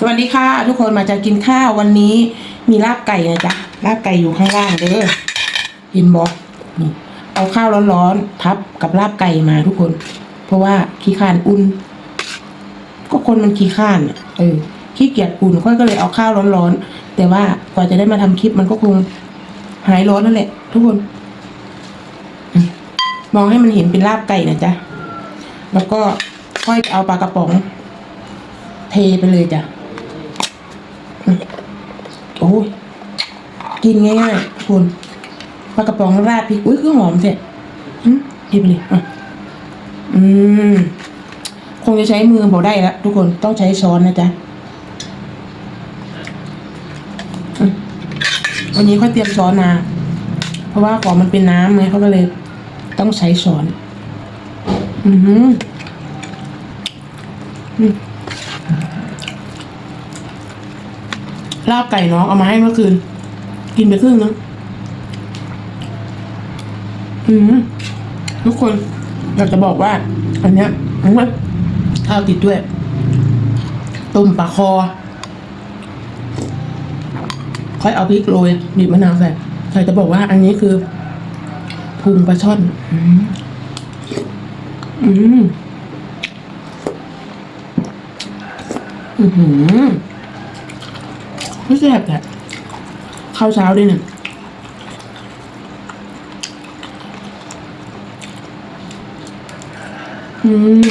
สวัสดีค่ะ ทุกคนมาจะกินข้าววันนี้มีลาบไก่นะจ๊ะลาบไก่อยู่ข้างล่างเด้อเห็นบอกนี่เอาข้าวร้อนๆทับกับลาบไก่มาทุกคน เพราะว่าขี้ข้านอุ่น ก็คนมันขี้ข้านเออขี้เกียจอุ่นค่อยก็เลยเอาข้าวร้อนๆแต่ว่ากว่าจะได้มาทำคลิปมันก็คงหายร้อนนั่นแหละ ทุกคน มองให้มันเห็นเป็นลาบไก่นะจ๊ะแล้วก็ค่อยเอาปลากระป๋อง เทไปเลยจ้ะ โอ้ยกินง่ายๆคุณปลากระป๋องราดพริกอุ้ยคือหอมเสร็จอืมเทไปเลยอะอืม คงจะใช้มือบอกได้แล้วทุกคนต้องใช้ช้อนนะจ๊ะอืมวันนี้ค่อยเตรียมช้อนมาเพราะว่าของมันเป็นน้ำไงเขาก็เลย ต้องใช้ช้อน อือหืออืม ลาบไก่น้องเอามาให้เมื่อคืน กินไปครึ่งนึงอืมทุกคนอยากจะบอกว่า อันเนี้ยอันข้าวติดด้วยต้มปลาคอ ค่อยเอาพริกโรยบีบมะนาวใส่ใส่จะบอกว่า อันนี้คือพุงปลาช่อน อืมอืมอือหือ ไม่แซ่บแหละข้าวเช้าด้วยเนี่ยอืม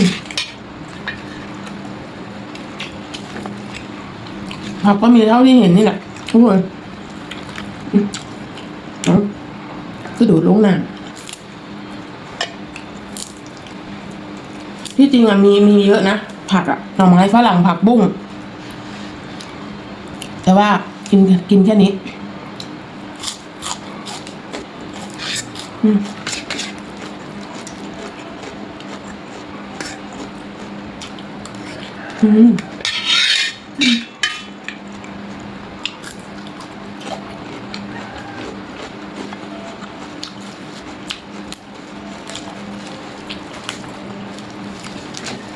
ผักก็มีเท่าที่เห็นนี่แหละทุกคนกระโดดลงน้ำที่จริงอะมีมีเยอะนะ ผักอะหน่อไม้ฝรั่งผักบุ้ง แต่ว่ากินกินแค่นี้อืมอืม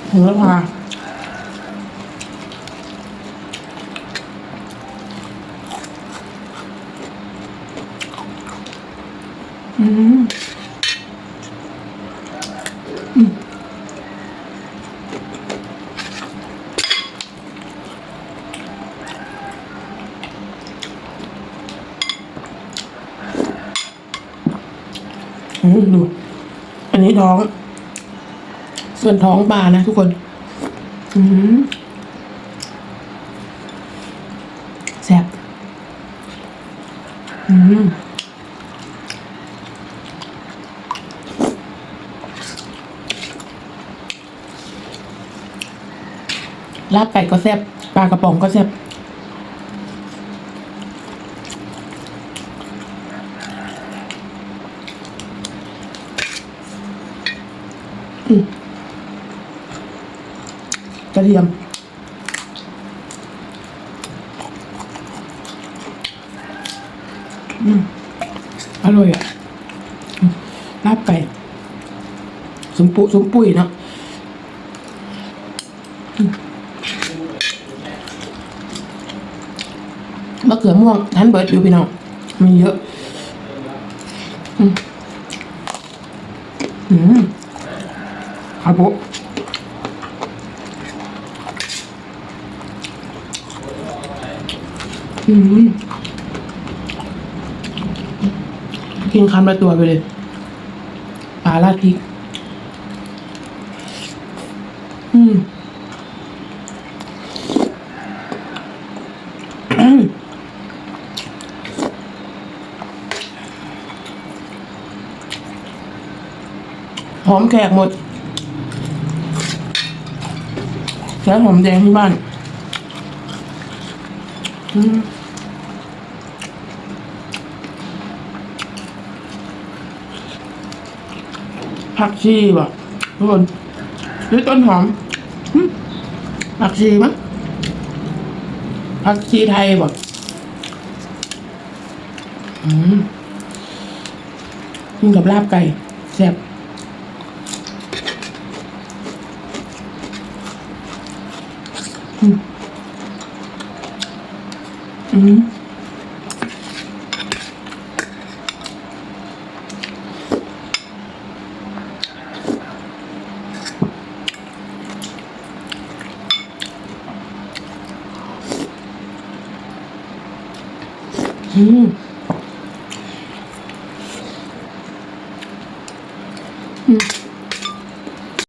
โหระพา อืมอืมอืมดู อันนี้ท้อง ส่วนท้องปลานะทุกคน อืมแซ่บอืม ลาบไก่ก็แซ่บปลากระป๋องก็แซ่บกระเทียมอร่อยอะลาบไก่ สมปุสมปุยเนาะ มะเขือม่วงทันเบิร์ดอยู่พี่น้องมีเยอะอืมอืมครับผมอืมกินคำละตัวไปเลยปลาราดพริก อืม อมแขกหมดใช้หอมแดงที่บ้านผักชีว่ะทุกคนหรือต้นหอมผักชีมั้งผักชีไทยว่ะอืมกินกับลาบไก่แซ่บ อืมอืมอืม